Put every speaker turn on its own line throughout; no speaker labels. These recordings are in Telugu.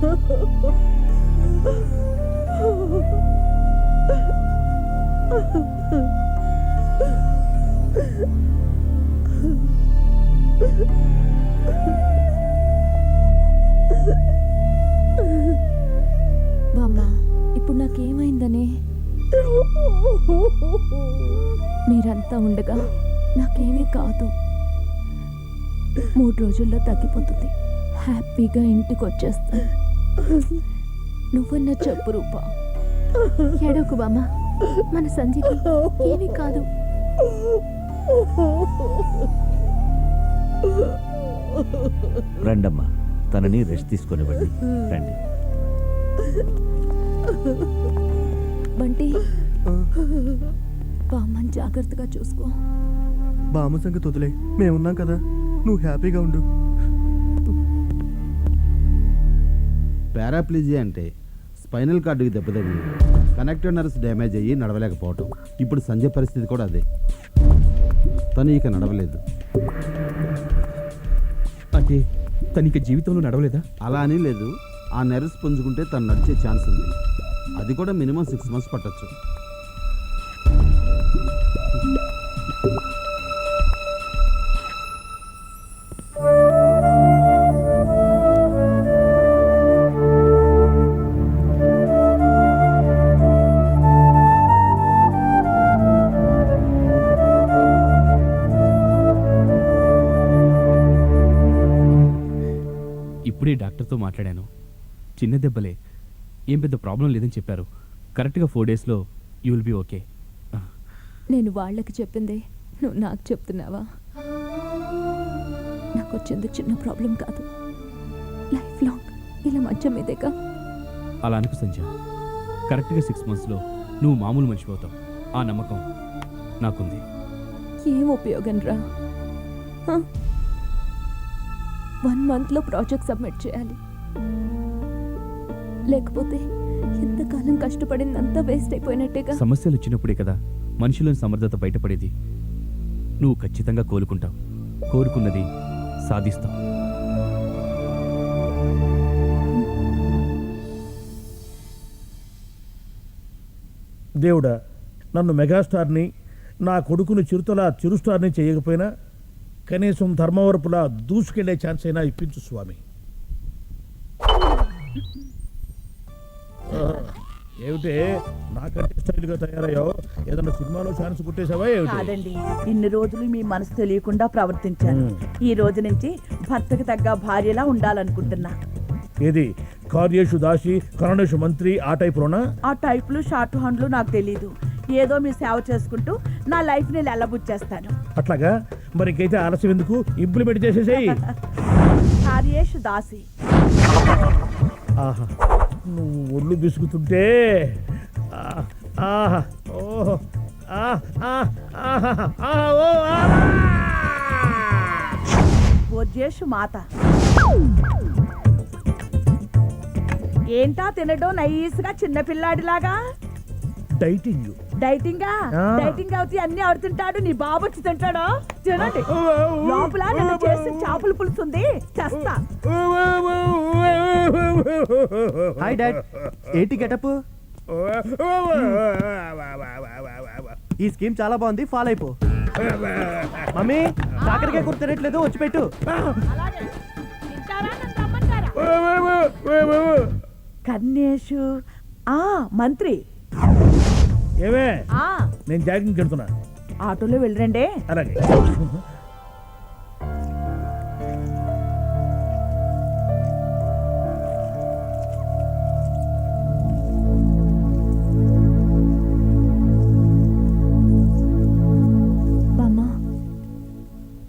బామ్మ ఇప్పుడు నాకేమైందని? మీరంతా ఉండగా నాకేమీ కాదు. మూడు రోజుల్లో తగ్గిపోతుంది. హ్యాపీగా ఇంటికి వచ్చేస్తాను నువ్వన్నా చెప్పు రూపా. ఎడవకు బామ్మ మన సంధ్యకి ఏమీ కాదు.
రండమ్మా తనని రెస్ట్ తీసుకొనివ్వండి రండి.
బంటి బామ్మని జాగ్రత్తగా చూసుకో.
బామ్మ సంగతి వదిలే మేమున్నాం కదా. నువ్వు హ్యాపీగా ఉండు.
పారాప్లీజియా అంటే స్పైనల్ కార్డుకి దెబ్బతగిలి కనెక్టివ్ నర్వ్స్ డ్యామేజ్ అయ్యి నడవలేకపోవటం. ఇప్పుడు సంజయ్ పరిస్థితి కూడా అదే. తను ఇక నడవలేదు.
అంటే తనిక జీవితంలో నడవలేదా?
అలా అని లేదు. ఆ నెర్వ్స్ పుంజుకుంటే తను నడిచే ఛాన్స్ ఉంది. అది కూడా మినిమం సిక్స్ మంత్స్ పట్టొచ్చు.
చిన్న దెబ్బలే. ఏం పెద్ద ప్రాబ్లం లేదని చెప్పారు. కరెక్ట్గా ఫోర్ డేస్లో యూ విల్ బీ ఓకే.
నేను వాళ్ళకి చెప్పిందే నువ్వు నాకు చెప్తున్నావా? నాకు వచ్చింది చిన్న ప్రాబ్లం కాదు. లైఫ్ లాంగ్ ఇలా మంచం మీదేగా.
అలా అనుకు సంజ కరెక్ట్గా సిక్స్ మంత్స్లో నువ్వు మామూలు మనిషి అవుతావు. ఆ నమ్మకం నాకుంది.
ఏం ఉపయోగం రా? వన్ మంత్లో ప్రాజెక్ట్ సబ్మిట్ చేయాలి. లేకపోతే ఎంతకాలం కష్టపడిందంతా వేస్ట్ అయిపోయినట్టేగా.
సమస్యలు వచ్చినప్పుడే కదా మనిషిలోని సమర్థత బయటపడేది. నువ్వు ఖచ్చితంగా కోలుకుంటావు. కోరుకున్నది సాధిస్తావు.
దేవుడా నన్ను మెగాస్టార్ని నా కొడుకుని చిరుతలా చిరుస్టార్ని చేయకపోయినా కనీసం ధర్మవరపులా దూసుకెళ్ళే ఛాన్స్ అయినా ఇప్పించు స్వామి. ఏమిటే? నాకంటే స్టైల్గా తయారయ్యావు? ఏదన్నా సినిమాలో ఛాన్స్ కుట్టేశావా
కాదండి ఇన్ని రోజులు మీ మనసు తెలియకుండా ప్రవర్తించాను. ఈ రోజు నుంచి భర్తకు తగ్గ భార్యలా ఉండాలనుకుంటున్నా.
ఏది? కార్యేషు దాసి కరణేషు మంత్రి ఆ టైపులోనా?
ఆ టైపులు షార్ట్ హ్యాండ్లు నాకు తెలీదు. ఏదో మీ సేవ చేసుకుంటూ నా లైఫ్ని లెల్లబుచ్చేస్తాను
అట్లాగా? మరి ఇంకైతే ఆలస్యం ఎందుకు? ఇంప్లిమెంట్ చేసేసేయి.
కార్యేష్ దాసి.
ఆహా. నువ్వు ఒళ్ళు బిసుకుతుంటే ఆహా ఓహో.
బొజ్జేషు మాత. ఏంటా తినడం నైస్గా చిన్నపిల్లాడిలాగా
డైటింగ్.
డైటింగా. డైటింగ్ అవుతే అన్ని ఆడుతుంటాడు నీ బాబు వచ్చి తింటాడు తినండి లోపల నిన్ను చేసి చేపల పులుసు ఉంది చేస్తా
హాయ్ డాడ్ ఏంటి గెటప్ ఈ స్కీమ్ చాలా బాగుంది ఫాలో అయిపో మమ్మీ కాకరకాయ కూర తినట్లేదు వచ్చి పెట్టు?
కన్యేషు ఆ మంత్రి
ఏమే?
ఆ.
నేను జాగింగ్ వెళ్తున్నా
ఆటోలో వెళ్ళరండి.
అలాగే.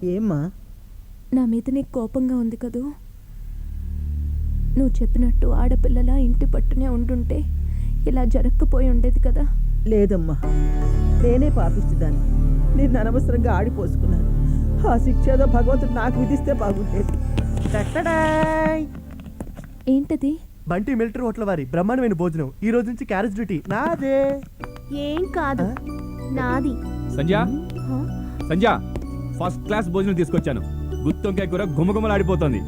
ఏమ్మా?
నా మీద నీకు కోపంగా ఉంది కదూ? నువ్వు చెప్పినట్టు ఆడపిల్లలా ఇంటి పట్టునే ఉండుంటే ఇలా జరగకపోయి ఉండేది కదా?
లేదమ్మా. నేనే పాపిస్తుదాన్ని నేను అనవసరంగా ఆడిపోసుకున్నాను. ఆ శిక్ష ఏదో భగవంతుడు నాకు విధిస్తే బాగుండేది.
టట్టడాయ్!
ఏంటది?
బంటి మిలిటరీ హోటల్ వారి బ్రహ్మాండమైన భోజనం. ఈ రోజు నుంచి క్యారేజ్ డ్యూటీ. నాదే.
ఏం కాదు. నాది.
సంజ
హ?
సంజ ఫస్ట్ క్లాస్ భోజనం తీసుకొచ్చాను. గుత్తొంకాయ కూర గుమగుమలాడిపోతుంది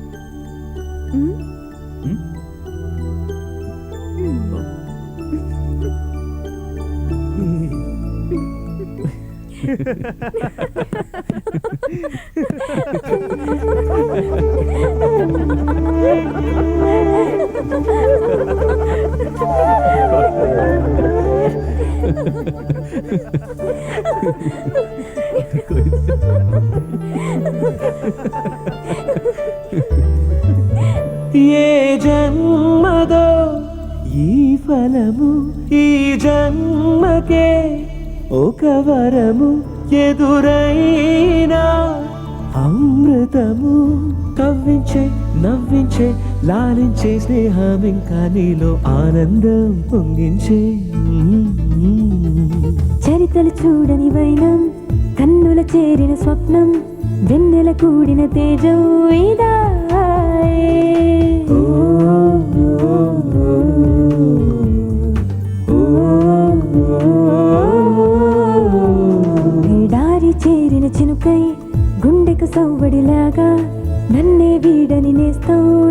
ఏ జన్మదో ఈ ఫలము ఈ జన్మ జన్మకే ఒక వరము ఎదురైనా అమృతము కవ్వించే నవ్వించే లాలించే స్నేహం ఇంకా నీలో ఆనందం పొంగించే
చరితలు చూడని వైనం కన్నుల చేరిన స్వప్నం వెన్నెల కూడిన తేజం ఇదాయే. వీడని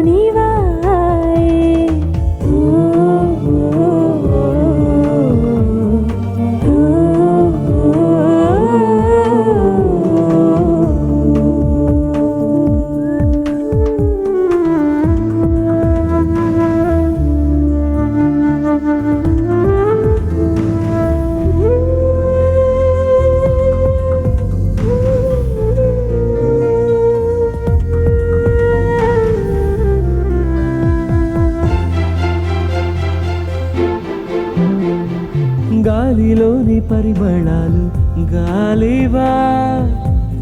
గాలిలోని పరిమళాలు గాలివా?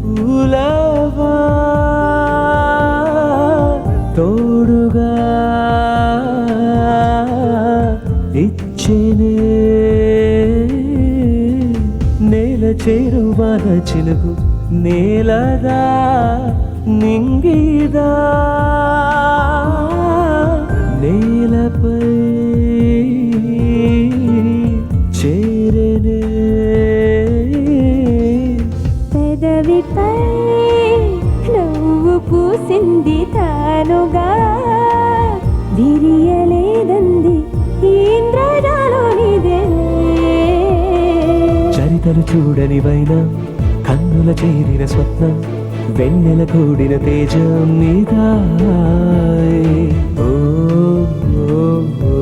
పూలవా? తోడుగా? ఇచ్చేనే నేల చేరువాన చిలుగు నేలదా? నింగిదా? నేలపై
పూసింది తానుగా. విరియలేదంది ఇంద్రజాలోనిదే.
చరితలు చూడని వైన కన్నుల చేరిన స్వప్నం వెన్నెల కూడిన తేజం నీదా ఓ ఓ, ఓ,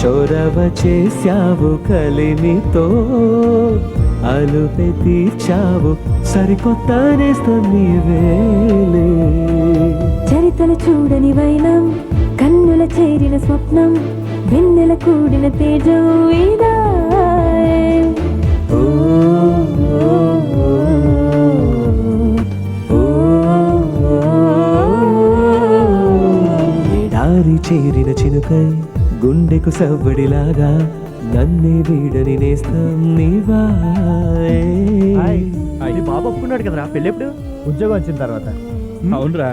చొరవ చేశావు కలిమితో అలుపె తీర్చావు సరికొత్త నీవేలే
చరితలు చూడని వైనం కన్నుల చేరిన స్వప్నం వెన్నెల కూడిన తేజం ఇదాయే.
సవ్వడిలాగా నన్నే వీడని నేస్తం నీవాయే
హాయ్. నీ బాబు ఒప్పుకున్నాడు కదరా? పెళ్ళెప్పుడు? ఉద్యోగం వచ్చిన తర్వాత.
అవునరా.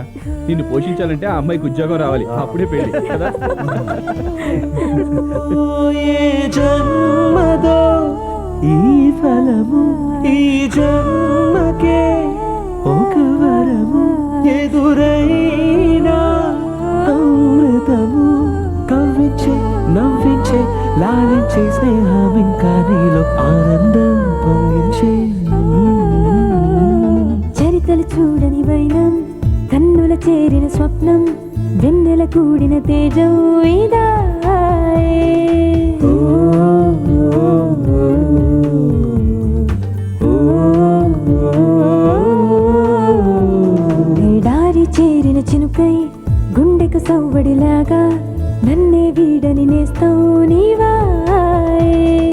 నిన్ను పోషించాలంటే ఆ అమ్మాయికి ఉద్యోగం రావాలి. అప్పుడే పెళ్ళి కదా?
జన్మదో ఈ ఫలము ఈ జన్మకే ఒక వరము. ఎదురైనా అమృతము కవ్వించే నవ్వించే లాలించే స్నేహం ఇంకా నీలో ఆనందం పొంగించే
వైనం కన్నుల చేరిన స్వప్నం వెన్నెల కూడిన తేజం. ఎడారి చేరిన చినుకై గుండెకు సవ్వడిలాగా నన్నే వీడని నేస్తావు నీవా నీవాయే.